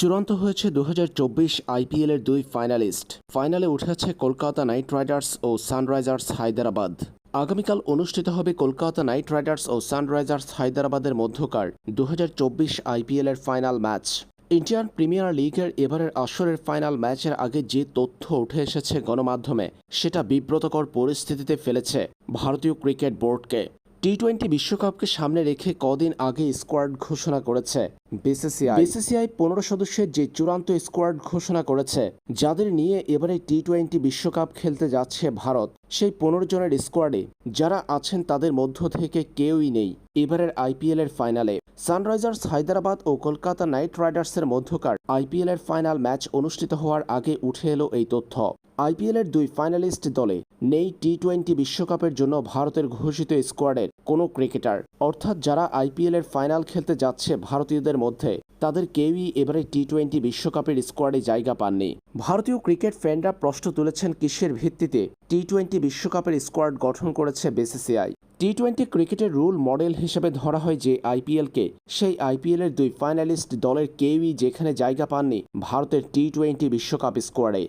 চূড়ান্ত হয়েছে দু আইপিএলের দুই ফাইনালিস্ট। ফাইনালে উঠেছে কলকাতা নাইট রাইডার্স ও সানরাইজার্স হায়দ্রাবাদ। আগামীকাল অনুষ্ঠিত হবে কলকাতা নাইট রাইডার্স ও সানরাইজার্স হায়দ্রাবাদের মধ্যকার দু আইপিএলের ফাইনাল ম্যাচ। ইন্ডিয়ান প্রিমিয়ার লিগের এবারের আসরের ফাইনাল ম্যাচের আগে যে তথ্য উঠে এসেছে গণমাধ্যমে, সেটা বিব্রতকর পরিস্থিতিতে ফেলেছে ভারতীয় ক্রিকেট বোর্ডকে। টি টোয়েন্টি বিশ্বকাপকে সামনে রেখে কদিন আগে স্কোয়াড ঘোষণা করেছে বিসিসিআই। বিসিসিআই পনেরো সদস্যের যে চূড়ান্ত স্কোয়াড ঘোষণা করেছে, যাদের নিয়ে এবারে টি টোয়েন্টি বিশ্বকাপ খেলতে যাচ্ছে ভারত, সেই পনেরো জনের স্কোয়াডে যারা আছেন তাদের মধ্য থেকে কেউই নেই। এবারের আইপিএল এর ফাইনালে সানরাইজার্স হায়দ্রাবাদ ও কলকাতা নাইট রাইডার্সের মধ্যকার আইপিএল এর ফাইনাল ম্যাচ অনুষ্ঠিত হওয়ার আগে উঠে এলো এই তথ্য। আইপিএলের দুই ফাইনালিস্ট দলে নেই টি টোয়েন্টি বিশ্বকাপের জন্য ভারতের ঘোষিত স্কোয়াডের কোনো ক্রিকেটার। অর্থাৎ যারা আইপিএলের ফাইনাল খেলতে যাচ্ছে ভারতীয়দের মধ্যে, তাদের কেউই এবারে টি টোয়েন্টি বিশ্বকাপের স্কোয়াডে জায়গা পাননি। ভারতীয় ক্রিকেট ফ্যানরা প্রশ্ন তুলেছেন কিসের ভিত্তিতে টি টোয়েন্টি বিশ্বকাপের স্কোয়াড গঠন করেছে বিসিসিআই। টি টোয়েন্টি ক্রিকেটের রুল মডেল হিসেবে ধরা হয় যে আইপিএলকে, সেই আইপিএলের দুই ফাইনালিস্ট দলের কেউই যেখানে জায়গা পাননি ভারতের টি টোয়েন্টি বিশ্বকাপ স্কোয়াডে।